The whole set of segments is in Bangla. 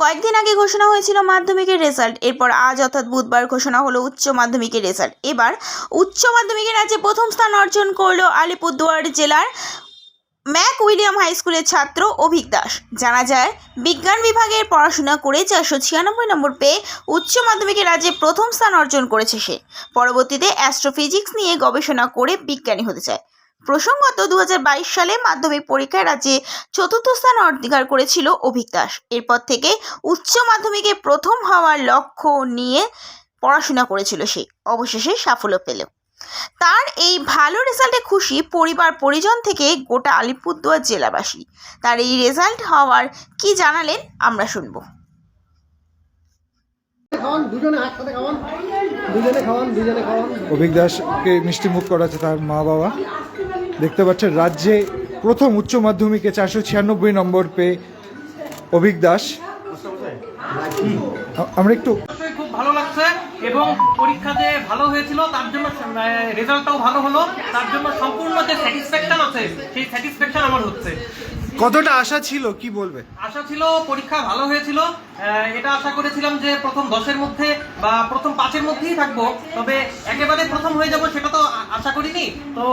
কয়েকদিন আগে ঘোষণা হয়েছিল মাধ্যমিকের রেজাল্ট। এরপর আজ অর্থাৎ বুধবার ঘোষণা হলো উচ্চ মাধ্যমিকের রেজাল্ট। এবার উচ্চ মাধ্যমিকের রাজ্যে প্রথম স্থান অর্জন করল আলিপুরদুয়ার জেলার ম্যাক উইলিয়াম হাই স্কুলের ছাত্র অভিক দাস। জানা যায়, বিজ্ঞান বিভাগের পড়াশোনা করে চারশো ছিয়ানব্বই নম্বর পেয়ে উচ্চ মাধ্যমিকের রাজ্যে প্রথম স্থান অর্জন করেছে সে। পরবর্তীতে অ্যাস্ট্রোফিজিক্স নিয়ে গবেষণা করে বিজ্ঞানী হতে চায়। প্রসঙ্গত দু সালে মাধ্যমিক পরীক্ষায় রাজ্যে চতুর্থ স্থান অধিকার করেছিল অভিক দাস। এরপর থেকে উচ্চ মাধ্যমিকে প্রথম হওয়ার লক্ষ্য নিয়ে পড়াশোনা করেছিল সে। অবশেষে সাফল্য পেল। তার এই ভালো রেজাল্টে খুশি পরিবার পরিজন থেকে গোটা আলিপুরদুয়ার জেলাবাসী। তার এই রেজাল্ট হওয়ার কি জানালেন আমরা শুনব। অভিক দাসকে মিষ্টি মুখ করাচ্ছে তার মা বাবা দেখতে পাচ্ছেন, রাজ্যে প্রথম উচ্চ মাধ্যমিকে চারশো ছিয়ানব্বই নম্বর পেয়ে অভিক দাস। আমরা একটু খুব ভালো লাগছে এবং পরীক্ষাতে ভালো হয়েছিল, তার জন্য রেজাল্টটাও ভালো হলো। তার জন্য সম্পূর্ণ যে স্যাটিসফ্যাকশন আছে, সেই স্যাটিসফ্যাকশন আমার হচ্ছে। কতটা আশা ছিল কি বলবে? আশা ছিল পরীক্ষা ভালো হয়েছিল। এটা আশা করেছিলাম যে প্রথম দশের মধ্যে বা প্রথম পাঁচের মধ্যেই থাকব। তবে একেবারে প্রথম হয়ে যাব সেটা তো আশা করিনি। তো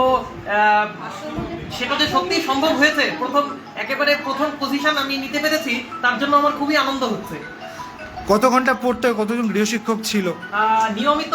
সেটা যে সত্যি সম্ভব হয়েছে প্রথম একেবারে প্রথম পজিশন আমি নিতে পেরেছি তার জন্য আমার খুবই আনন্দ হচ্ছে। কত ঘণ্টা পড়তে কতজন গৃহশিক্ষক ছিল? নিয়মিত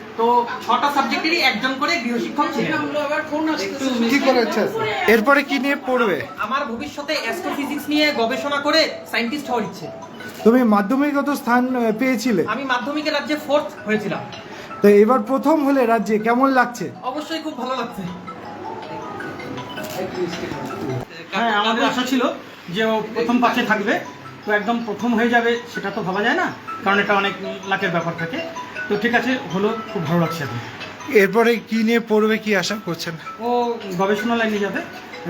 তো ছটা সাবজেক্টেরই একজন করে গৃহশিক্ষক ছিলেন। কি করেছে এরপরে কি নিয়ে পড়বে? আমার ভবিষ্যতে অ্যাস্ট্রোফিজিক্স নিয়ে গবেষণা করে সায়েন্টিস্ট হওয়ার ইচ্ছে। তুমি মাধ্যমিকগত স্থান পেয়েছিলে? আমি মাধ্যমিকের রাজ্যে ফোর্থ হয়েছিলাম। তো এবার প্রথম হলে রাজ্যে কেমন লাগছে? অবশ্যই খুব ভালো লাগছে। হ্যাঁ আমাদের আশা ছিল যে ও প্রথম পাশে থাকবে। তো একদম প্রথম হয়ে যাবে সেটা তো ভাবা যায় না কারণ এটা অনেক লাখের ব্যাপার থাকে। তো ঠিক আছে হলো খুব ভালো লাগছে এখন। এরপরে কি নিয়ে পড়বে কি আশা করছেন? ও গবেষণা লাইনে যাবে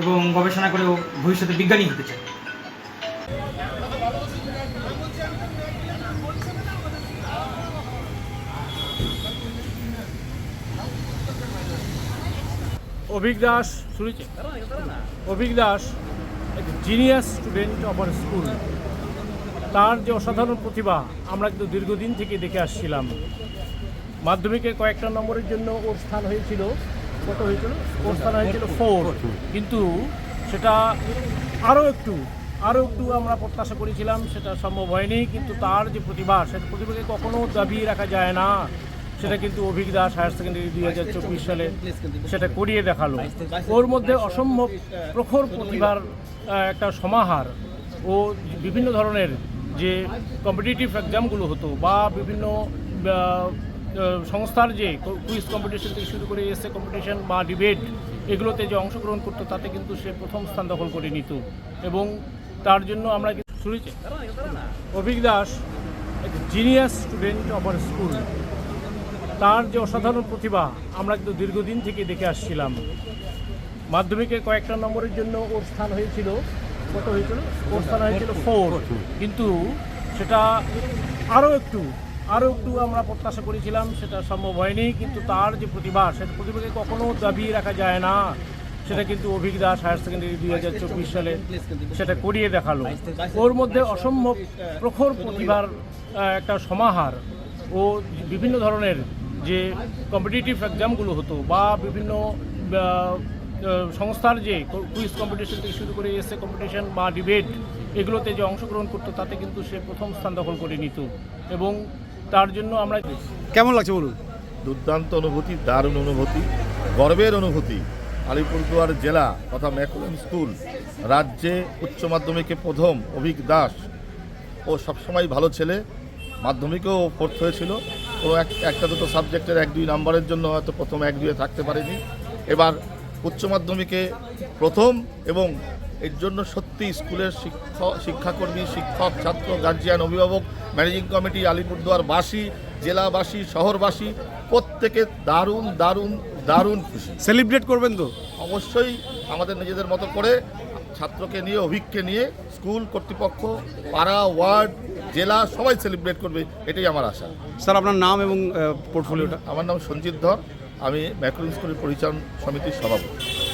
এবং গবেষণা করে ও ভবিষ্যতে বিজ্ঞানী হতে চায়। অভিক দাস শুনেছি? অভিক দাস এক genius student of our school তার যে অসাধারণ প্রতিভা আমরা কিন্তু দীর্ঘদিন থেকে দেখে আসছিলাম। মাধ্যমিকে কয়েকটা নম্বরের জন্য ওর স্থান হয়েছিল, কত হয়েছিল? ওর স্থান হয়েছিল ফোর কিন্তু সেটা আরও একটু আরও একটু আমরা প্রত্যাশা করেছিলাম, সেটা সম্ভব হয়নি। কিন্তু তার যে প্রতিভা, সেটা প্রতিভাকে কখনো দাবিয়ে রাখা যায় না। সেটা কিন্তু অভিক দাস হায়ার সেকেন্ডারি দুই হাজার চব্বিশ সালে সেটা করিয়ে দেখাল। ওর মধ্যে অসম্ভব প্রখর প্রতিভার একটা সমাহার ও বিভিন্ন ধরনের যে কম্পিটিটিভ এক্সামগুলো হতো বা বিভিন্ন সংস্থার যে কুইজ কম্পিটিশন থেকে শুরু করে এসে কম্পিটিশন বা ডিবেট এগুলোতে যে অংশগ্রহণ করতো, তাতে কিন্তু সে প্রথম স্থান দখল করে নিত। এবং তার জন্য আমরা শুনেছি? Abhik Das genius student of our school তার যে অসাধারণ প্রতিভা, আমরা কিন্তু দীর্ঘদিন থেকে দেখে আসছিলাম। মাধ্যমিকে কয়েকটা নম্বরের জন্য ওর স্থান হয়েছিল কত হয়েছিল? হয়েছিল? ফোর কিন্তু সেটা আরও একটু আরও একটু আমরা প্রত্যাশা করেছিলাম সেটা সম্ভব হয়নি কিন্তু তার যে প্রতিভা সেটা প্রতিভাকে কখনো দাবিয়ে রাখা যায় না। সেটা কিন্তু অভিক দাস হায়ার সেকেন্ডারি দুই হাজার চব্বিশ সালে সেটা করিয়ে দেখাল। ওর মধ্যে অসম্ভব প্রখর প্রতিভার একটা সমাহার ও বিভিন্ন ধরনের যে কম্পিটিটিভ এক্সামগুলো হতো বা বিভিন্ন সংস্থার যে কুইজ কম্পিটিশন থেকে শুরু করে এসে কম্পিটিশন বা ডিবেট এগুলোতে যে অংশগ্রহণ করতো তাতে কিন্তু সে প্রথম স্থান দখল করে নিত। এবং তার জন্য আমরা কেমন লাগছে বলুন? দুর্দান্ত অনুভূতি দারুণ অনুভূতি গর্বের অনুভূতি। আলিপুরদুয়ার জেলা তথা ম্যাকুলাম স্কুল রাজ্যে উচ্চ মাধ্যমিকে প্রথম অভিক দাস ও সবসময় ভালো ছেলে মাধ্যমিকেও ফোর্থ হয়েছিল। ও এক একটা দুটো সাবজেক্টের এক দুই নাম্বারের জন্য হয়তো প্রথম এক দুয়ে থাকতে পারেনি। এবার উচ্চ মাধ্যমিকে প্রথম এবং এর জন্য সত্যি স্কুলের শিক্ষক শিক্ষাকর্মী শিক্ষক ছাত্র গার্জিয়ান অভিভাবক ম্যানেজিং কমিটি আলিপুরদুয়ারবাসী জেলাবাসী শহরবাসী প্রত্যেকে দারুণ দারুণ দারুণ খুশি। সেলিব্রেট করবেন তো? অবশ্যই আমাদের নিজেদের মতো করে ছাত্রকে নিয়ে অভিজ্ঞকে নিয়ে স্কুল কর্তৃপক্ষ পাড়া ওয়ার্ড জেলা সবাই সেলিব্রেট করবে এটাই আমার আশা। স্যার আপনার নাম এবং পোর্টফোলিওটা আমার নাম সঞ্জিত ধর। আমি ম্যাক্রোন স্কুলের পরিচালন সমিতির সভাপতি।